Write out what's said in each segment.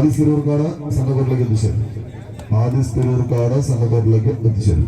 ആദിസ് തിരൂർക്കാട് സംഘപരിലേക്ക് എത്തിച്ചേരും. ആദ്യ തിരൂർക്കാട് സംഘപരിലേക്ക് എത്തിച്ചേരും.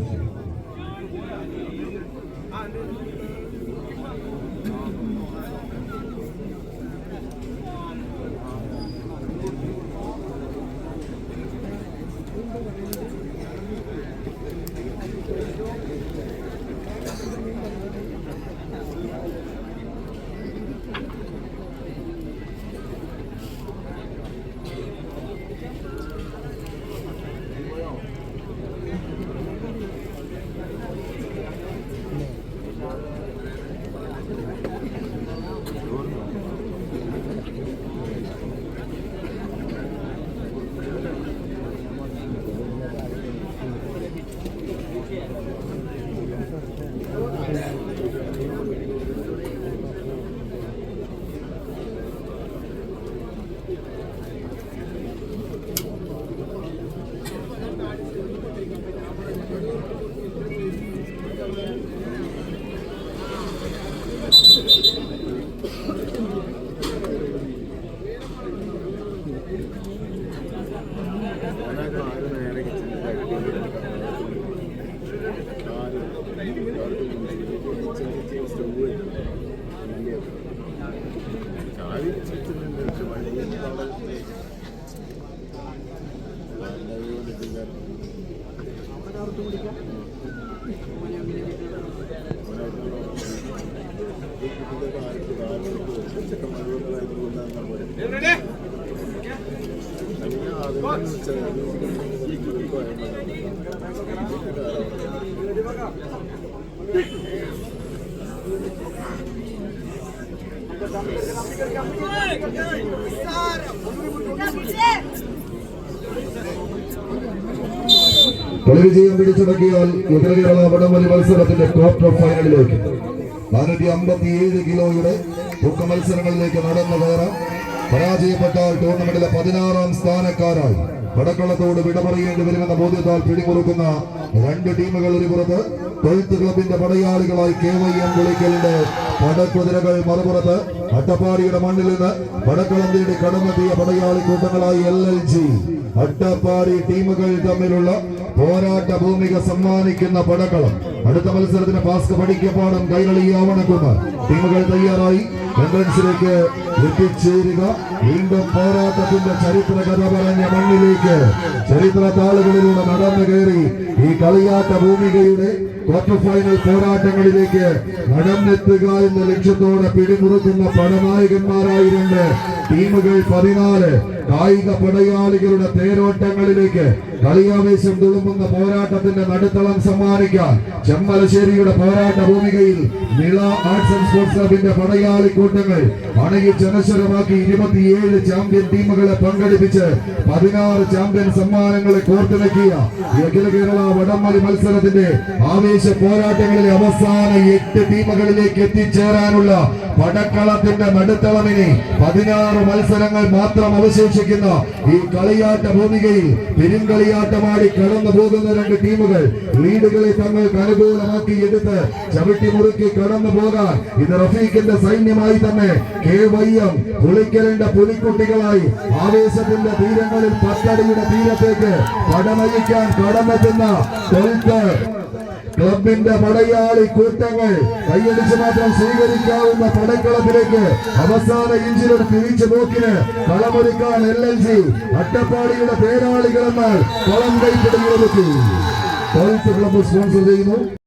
കൂട്ടുപിടിക്കാം Sarah, കളിവിജയം പിടിച്ചടക്കിയാൽ ഉത്തര വടംവലി മത്സരത്തിന്റെ ക്വാർട്ടർ ഫൈനലിലേക്ക് നാനൂറ്റി അമ്പത്തി ഏഴ് കിലോയുടെ തൂക്ക മത്സരങ്ങളിലേക്ക് നടന്നു കയറാം. പരാജയപ്പെട്ടാൽ ടൂർണമെന്റിലെ പതിനാറാം സ്ഥാനക്കാരായി. വടക്കുള്ളത്തോട് വിട പറയേണ്ടി വരുമെന്ന ബോധ്യത്താൽ പിടിമുറുക്കുന്ന രണ്ട് ടീമുകൾ ഒരു പുറത്ത്. കൊഴുത്ത് ക്ലബിന്റെ പടയാളികളായി കെ വൈ എം വിളിക്കലിന്റെ പടക്കുതിരകൾ മറുപുറത്ത്. അട്ടപ്പാടിയുടെ മണ്ണിൽ നിന്ന് വടക്കുളം തേടി കടന്നെത്തിയ പടയാളി കൂട്ടങ്ങളായി എൽ എൽ ജി അട്ടപ്പാടി ടീമുകൾ തമ്മിലുള്ള പോരാട്ട ഭൂമിക സമ്മാനിക്കുന്ന പടക്കളം. അടുത്ത മത്സരത്തിന് പാസ്ക പഠിക്കപ്പാടം കൈരളി ആവണക്കുമാർ. ടീമുകൾ തയ്യാറായി. എൻട്രൻസിലേക്ക് എത്തിച്ചേരുക. വീണ്ടും പോരാട്ടത്തിന്റെ ചരിത്ര കഥ പറഞ്ഞ മണ്ണിലേക്ക് ചരിത്ര താളുകളിലൂടെ നടന്നു കയറി ഈ കളിയാട്ട ഭൂമികയുടെ ക്വാർട്ടർ ഫൈനൽ പോരാട്ടങ്ങളിലേക്ക് നടന്നെത്തുക എന്ന ലക്ഷ്യത്തോടെ പിടിമുറുക്കുന്ന പടനായകന്മാരായി രണ്ട് ടീമുകൾ പതിനാല് കായിക പടയാളികളുടെ തേരോട്ടങ്ങളിലേക്ക് കളിയാവേശം തുളുമ്പുന്ന പോരാട്ടത്തിന്റെ നടുത്തളം സമ്മാനിക്കാൻ ചെമ്മലശ്ശേരിയുടെ പോരാട്ട ഭൂമികയിൽ നിള ആർട്സ് ആൻഡ് സ്പോർട്സ് ക്ലബിന്റെ പടയാളി കൂട്ടങ്ങൾ അണയിച്ച് അനശ്വരമാക്കി ഇരുപത്തിയേഴ് ചാമ്പ്യൻ ടീമുകളെ പങ്കെടുപ്പിച്ച് പതിനാറ് ചാമ്പ്യൻ സമ്മാനങ്ങളെ കോർത്തിണക്കിയ അഖില കേരള വടംവലി മത്സരത്തിന്റെ ആവേശ പോരാട്ടങ്ങളിലെ അവസാന എട്ട് ടീമുകളിലേക്ക് എത്തിച്ചേരാനുള്ള പടക്കളത്തിന്റെ നടുത്തളമിനെ പതിനാറ് മത്സരങ്ങൾ മാത്രം അവശേഷിക്കുന്ന ഈ കളിയാട്ട ഭൂമികയിൽ പെരുങ്കളിയാട്ടമാടി കടന്നു പോകുന്ന രണ്ട് ടീമുകൾ ലീഡുകളെ തങ്ങൾക്ക് അനുകൂലമാക്കി എടുത്ത് ചവിട്ടി മുറുക്കി കടന്നു പോകാൻ. ഇത് റഫീഖിന്റെ സൈന്യമായി തന്നെ കെ വൈ എം പുളിക്കലിന്റെ പുലിക്കുട്ടികളായി ആവേശത്തിന്റെ തീരങ്ങളിൽ പത്തടിയുടെ തീരത്തേക്ക് പടനയിക്കാൻ കടന്നെത്തുന്ന ക്ലബിന്റെ പടയാളി കൂട്ടങ്ങൾ കൈയടിച്ച് മാത്രം സ്വീകരിക്കാവുന്ന പടക്കളത്തിലേക്ക് അവസാന ഇഞ്ചിലൊരു തിരിച്ചു പോക്കിന് കളമൊരുക്കാൻ എൽ എൽ ജി അട്ടപ്പാടിയുടെ പേരാളികളെന്നാൽ കളം കൈപ്പിടുന്നത് ക്ലബ് സ്പോൺസർ ചെയ്യുന്നു.